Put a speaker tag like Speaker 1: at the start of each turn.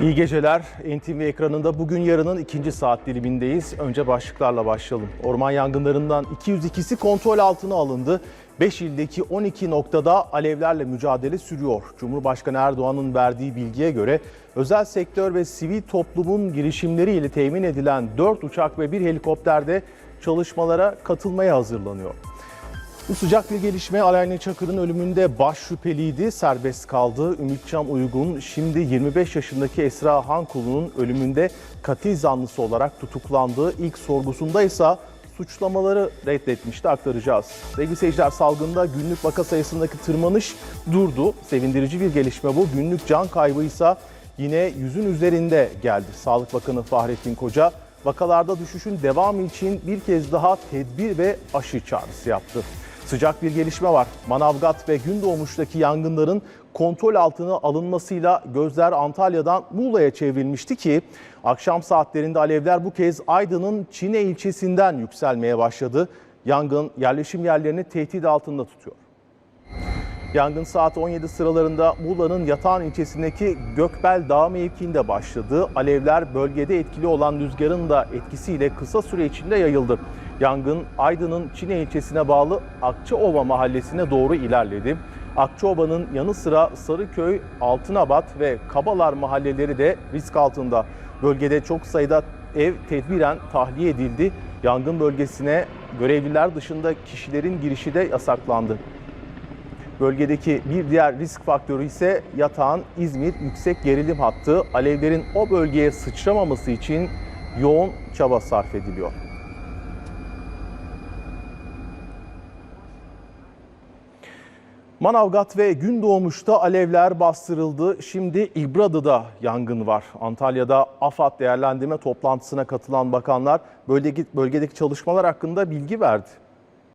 Speaker 1: İyi geceler. NTV ekranında bugün yarının ikinci saat dilimindeyiz. Önce başlıklarla başlayalım. Orman yangınlarından 202'si kontrol altına alındı. 5 ildeki 12 noktada alevlerle mücadele sürüyor. Cumhurbaşkanı Erdoğan'ın verdiği bilgiye göre özel sektör ve sivil toplumun girişimleriyle temin edilen 4 uçak ve bir helikopter de çalışmalara katılmaya hazırlanıyor. Bu sıcak bir gelişme Alayne Çakır'ın ölümünde baş şüpheliydi, serbest kaldı. Ümitcan Uygun şimdi 25 yaşındaki Esra Hankulu'nun ölümünde katil zanlısı olarak tutuklandı. İlk sorgusunda ise suçlamaları reddetmişti aktaracağız. Sevgili seyirciler salgında günlük vaka sayısındaki tırmanış durdu. Sevindirici bir gelişme bu. Günlük can kaybı ise yine yüzün üzerinde geldi. Sağlık Bakanı Fahrettin Koca vakalarda düşüşün devamı için bir kez daha tedbir ve aşı çağrısı yaptı. Sıcak bir gelişme var. Manavgat ve Gündoğmuş'taki yangınların kontrol altına alınmasıyla gözler Antalya'dan Muğla'ya çevrilmişti ki akşam saatlerinde alevler bu kez Aydın'ın Çine ilçesinden yükselmeye başladı. Yangın yerleşim yerlerini tehdit altında tutuyor. Yangın saat 17 sıralarında Muğla'nın Yatağan ilçesindeki Gökbel Dağı mevkiinde başladı. Alevler bölgede etkili olan rüzgarın da etkisiyle kısa süre içinde yayıldı. Yangın Aydın'ın Çine ilçesine bağlı Akçaova mahallesine doğru ilerledi. Akçaova'nın yanı sıra Sarıköy, Altınabat ve Kabalar mahalleleri de risk altında. Bölgede çok sayıda ev tedbiren tahliye edildi. Yangın bölgesine görevliler dışında kişilerin girişi de yasaklandı. Bölgedeki bir diğer risk faktörü ise yatağın İzmir yüksek gerilim hattı. Alevlerin o bölgeye sıçramaması için yoğun çaba sarf ediliyor. Manavgat ve Gündoğmuş'ta alevler bastırıldı. Şimdi İbradı'da yangın var. Antalya'da AFAD değerlendirme toplantısına katılan bakanlar bölgedeki, çalışmalar hakkında bilgi verdi.